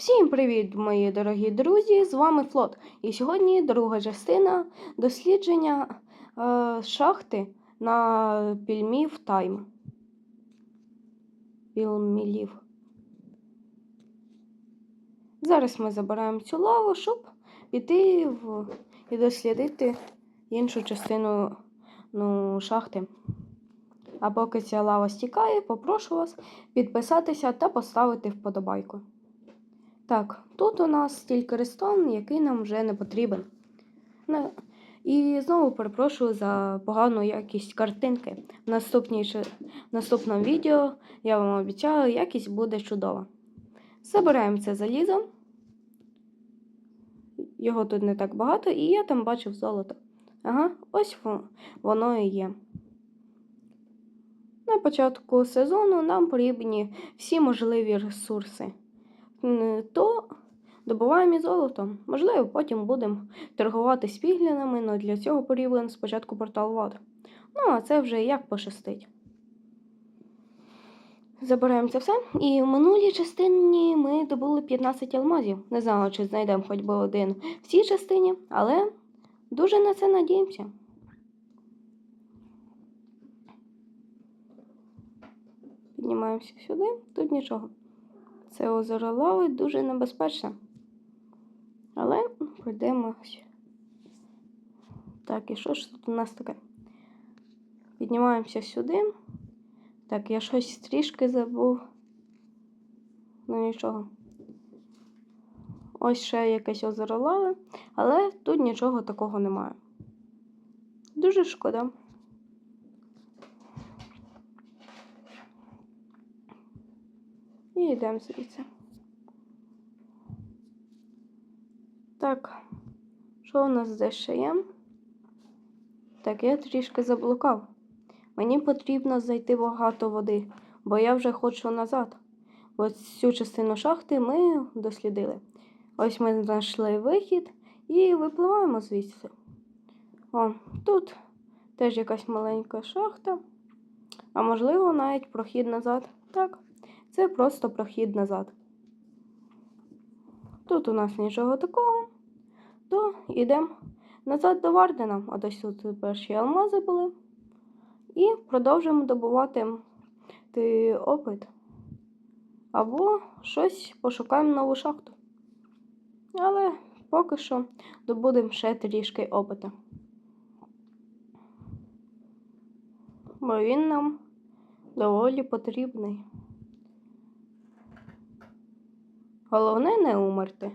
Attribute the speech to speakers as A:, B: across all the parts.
A: Всім привіт, мої дорогі друзі! З вами Флот. І сьогодні друга частина дослідження е, шахти на пільмів Тайм. Пілмілів. Зараз ми забираємо цю лаву, щоб піти в... і дослідити іншу частину ну, шахти. А поки ця лава стікає, попрошу вас підписатися та поставити вподобайку. Так, тут у нас стільки рестон, який нам вже не потрібен. І знову перепрошую за погану якість картинки. В в наступному відео я вам обіцяю, якість буде чудова. Забираємо це залізо. Його тут не так багато, і я там бачив золото. Ага, ось воно і є. На початку сезону нам потрібні всі можливі ресурси. То добуваємо і золото. Можливо, потім будемо торгувати з але для цього потрібен спочатку портал вод. Ну, а це вже як пощастить. Забираємо це все. І в минулій частині ми добули 15 алмазів. Не знаю, чи знайдемо хоч би один в цій частині, але дуже на це надіємося. Піднімаємося сюди, тут нічого. Це озеро лави дуже небезпечне. Але пройдемось. Так, і що ж тут у нас таке? Піднімаємося сюди. Так, я щось трішки забув. Ну нічого. Ось ще якесь озеро лави, але тут нічого такого немає. Дуже шкода. І йдемо звідси. Так, що у нас здесь ще є? Так, я трішки заблукав. Мені потрібно зайти багато води, бо я вже хочу назад. Ось цю частину шахти ми дослідили. Ось ми знайшли вихід і випливаємо звідси. О, тут теж якась маленька шахта, а можливо навіть прохід назад. Так, це просто прохід назад. Тут у нас нічого такого, то йдемо назад до Вардена. От ось тут перші алмази були. І продовжуємо добувати ти опит. Або щось пошукаємо нову шахту. Але поки що добудемо ще трішки опита. Бо він нам доволі потрібний. Головне не умерти.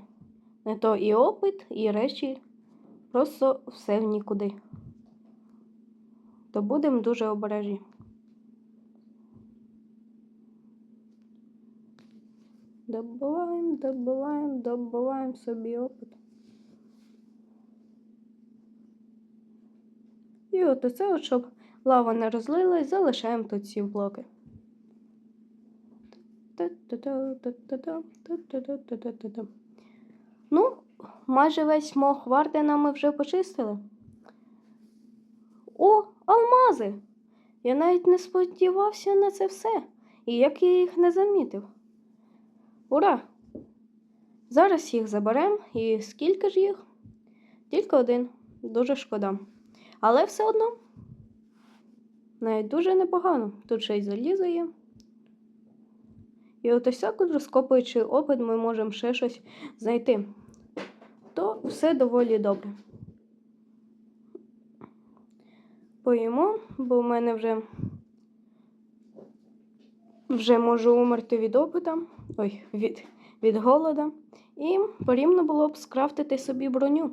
A: Не то і опит, і речі просто все в нікуди. То будемо дуже обережні. Добуваємо, добуваємо, добуваємо собі опит. І от оце, от, щоб лава не розлилась, залишаємо тут ці блоки. Ну, майже весь мох Вардена ми вже почистили. О, алмази! Я навіть не сподівався на це все, і як я їх не замітив. Ура! Зараз їх заберемо, і скільки ж їх? Тільки один. Дуже шкода. Але все одно. Навіть дуже непогано. Тут ще й залізо є. І от ось так, розкопуючи опит, ми можемо ще щось знайти. То все доволі добре. Поїмо, бо в мене вже вже можу умерти від опита, ой, від, від голода. І порівно було б скрафтити собі броню.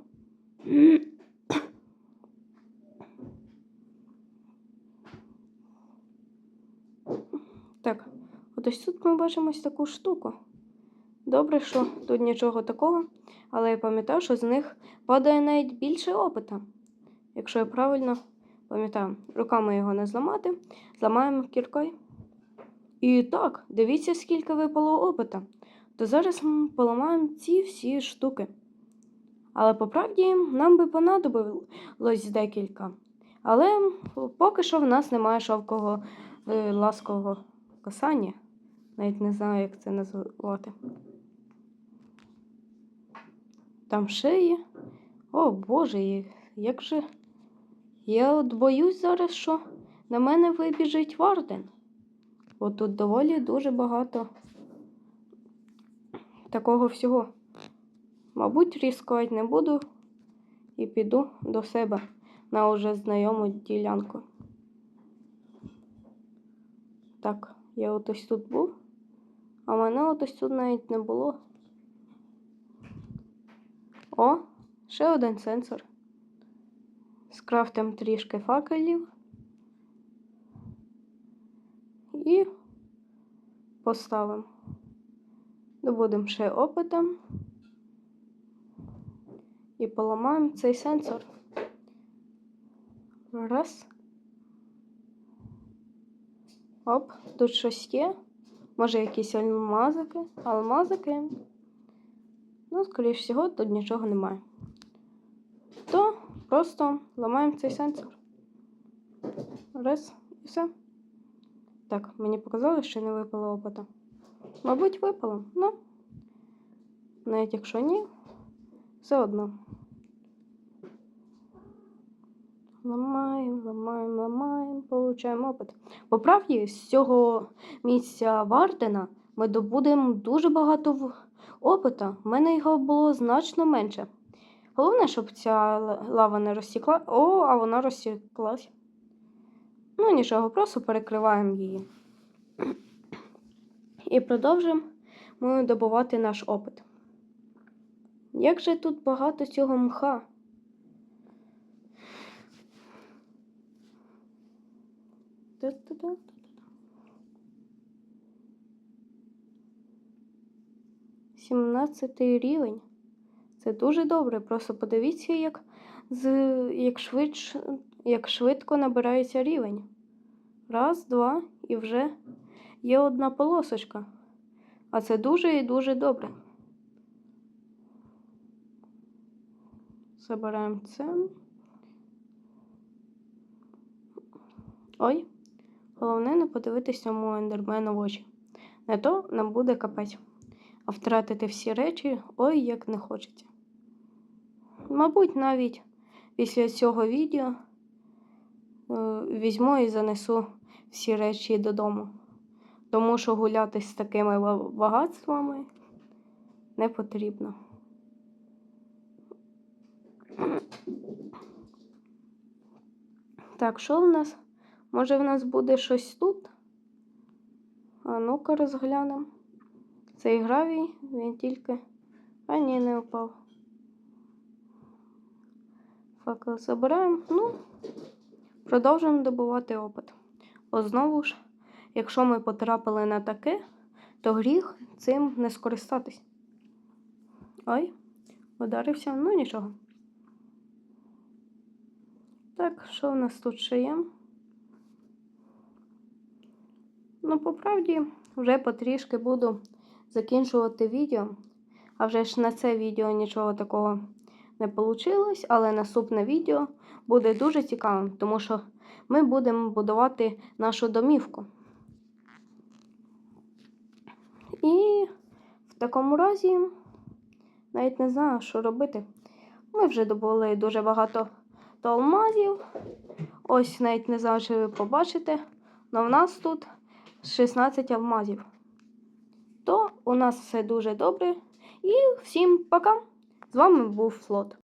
A: Так, от ось тут ми бачимо ось таку штуку. Добре, що тут нічого такого, але я пам'ятаю, що з них падає навіть більше опита. Якщо я правильно пам'ятаю, руками його не зламати, зламаємо кіркою. І так, дивіться, скільки випало опита. То зараз ми поламаємо ці всі штуки. Але по правді нам би понадобилось декілька. Але поки що в нас немає шовкового е, ласкового касання. Навіть не знаю, як це назвати. Там є. О Боже, як же. Я от боюсь зараз, що на мене вибіжить Варден. Бо тут доволі дуже багато такого всього. Мабуть, ризикувати не буду і піду до себе на уже знайому ділянку. Так, я от ось тут був, а мене от ось тут навіть не було. О, ще один сенсор. Скрафтим трішки факелів. І поставимо. Добудемо ще опитом. І поламаємо цей сенсор. Раз. Оп, тут щось є. Може, якісь алмазики. Алмазики. Ну, скоріш всього, тут нічого немає. То просто ламаємо цей сенсор. Раз і все. Так, мені показали, що не випало опита. Мабуть, випало, ну. Навіть якщо ні, все одно. Ламаємо, ламаємо, ламаємо, получаємо опит. По правді, з цього місця Вардена ми добудемо дуже багато опита. У мене його було значно менше. Головне, щоб ця лава не розтікла. О, а вона розтіклась. Ну, нічого, просто перекриваємо її. І продовжимо добувати наш опит. Як же тут багато цього мха? Та-та-та. Сімнадцятий рівень. Це дуже добре. Просто подивіться, як, з, як, швидш, як швидко набирається рівень. Раз, два, і вже є одна полосочка. А це дуже і дуже добре. Забираємо це. Ой. Головне не подивитись цьому ендермену в очі. Не то нам буде капець. А втратити всі речі ой як не хочеться. Мабуть, навіть після цього відео е, візьму і занесу всі речі додому. Тому що гуляти з такими багатствами не потрібно. Так, що в нас? Може, в нас буде щось тут? А ну-ка розглянемо. Цей гравій, він тільки. А ні, не впав. Факел забираємо. Ну, продовжуємо добувати опит. О, знову ж, якщо ми потрапили на таке, то гріх цим не скористатись. Ой, ударився, ну нічого. Так, що в нас тут ще є? Ну, по правді, вже потрішки буду закінчувати відео. А вже ж на це відео нічого такого не вийшло, але наступне відео буде дуже цікавим, тому що ми будемо будувати нашу домівку. І в такому разі навіть не знаю, що робити. Ми вже добули дуже багато алмазів. Ось навіть не знаю, чи ви побачите. Але в нас тут 16 алмазів. То у нас все дуже добре. І всім пока! З вами був Флот.